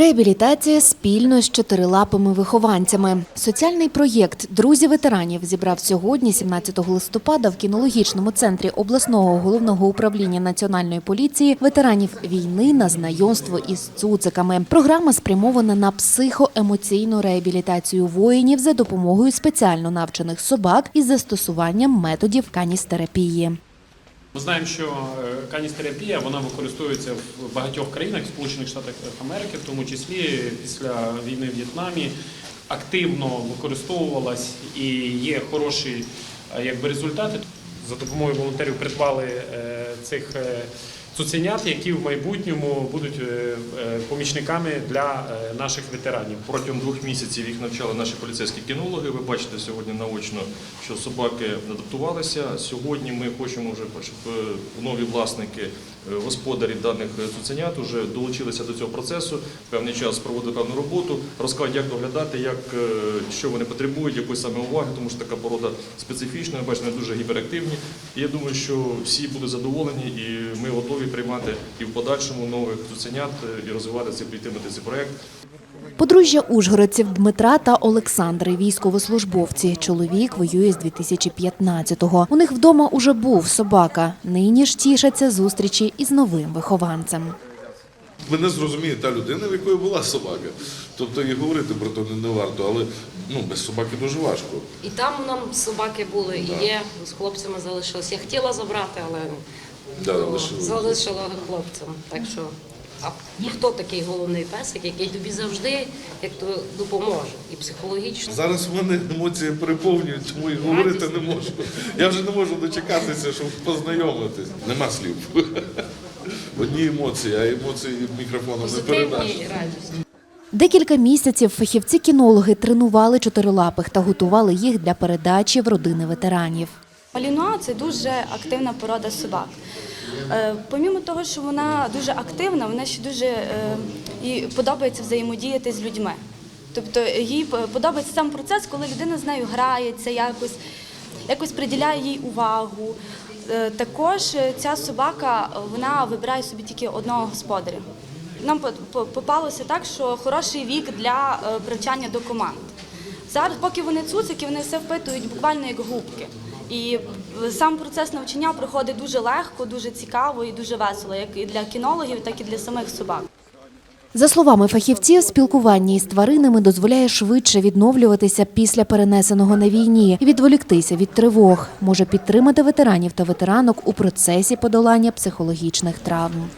Реабілітація спільно з чотирилапими вихованцями. Соціальний проєкт Друзі ветеранів зібрав сьогодні, 17 листопада, в кінологічному центрі обласного головного управління національної поліції ветеранів війни на знайомство із цуциками. Програма спрямована на психоемоційну реабілітацію воїнів за допомогою спеціально навчених собак із застосуванням методів каністерапії. Ми знаємо, що е, каністерапія вона використовується в багатьох країнах, Сполучених Штатах Америки, в тому числі після війни в В'єтнамі, активно використовувалась і є хороші е, якби, результати. За допомогою волонтерів придбали е, цих цуценят, які в майбутньому будуть е, е, помічниками для е, наших ветеранів. Протягом двох місяців їх навчали наші поліцейські кінологи. Ви бачите сьогодні наочно, що собаки адаптувалися. Сьогодні ми хочемо вже, щоб нові власники, е, господарі даних цуценят вже долучилися до цього процесу. Певний час проводили певну роботу, розказують, як доглядати, як що вони потребують, якої саме уваги, тому що така порода специфічна. Бачите, дуже гіперактивні. І я думаю, що всі будуть задоволені, і ми готові приймати і в подальшому нових цуценят е, і розвивати цей підтримати цей проект. Подружжя ужгородців Дмитра та Олександри, військовослужбовці. Чоловік воює з 2015-го. У них вдома уже був собака. Нині ж тішаться зустрічі із новим вихованцем. Мене зрозуміє та людина, в якої була собака. Тобто і говорити про то не варто, але ну, без собаки дуже важко. І там нам собаки були, і є, з хлопцями залишилось. Я хотіла забрати, але Да, лишилось. залишила хлопцям. Так що, а хто такий головний песик, який тобі завжди як то допоможе і психологічно. Зараз в мене емоції переповнюють, тому і говорити не можу. Я вже не можу дочекатися, щоб познайомитись. Нема слів. Одні емоції, а емоції мікрофоном не передаш. Декілька місяців фахівці-кінологи тренували чотирилапих та готували їх для передачі в родини ветеранів. Малінуа це дуже активна порода собак. Е, Помімо того, що вона дуже активна, вона ще дуже е, їй подобається взаємодіяти з людьми. Тобто їй подобається сам процес, коли людина з нею грається, якось, якось приділяє їй увагу. Е, Також ця собака вона вибирає собі тільки одного господаря. Нам по- по- попалося так, що хороший вік для привчання до команд. Зараз, поки вони цуцики, вони все впитують буквально як губки. І сам процес навчання проходить дуже легко, дуже цікаво і дуже весело, як і для кінологів, так і для самих собак. За словами фахівців, спілкування із тваринами дозволяє швидше відновлюватися після перенесеного на війні, і відволіктися від тривог, може підтримати ветеранів та ветеранок у процесі подолання психологічних травм.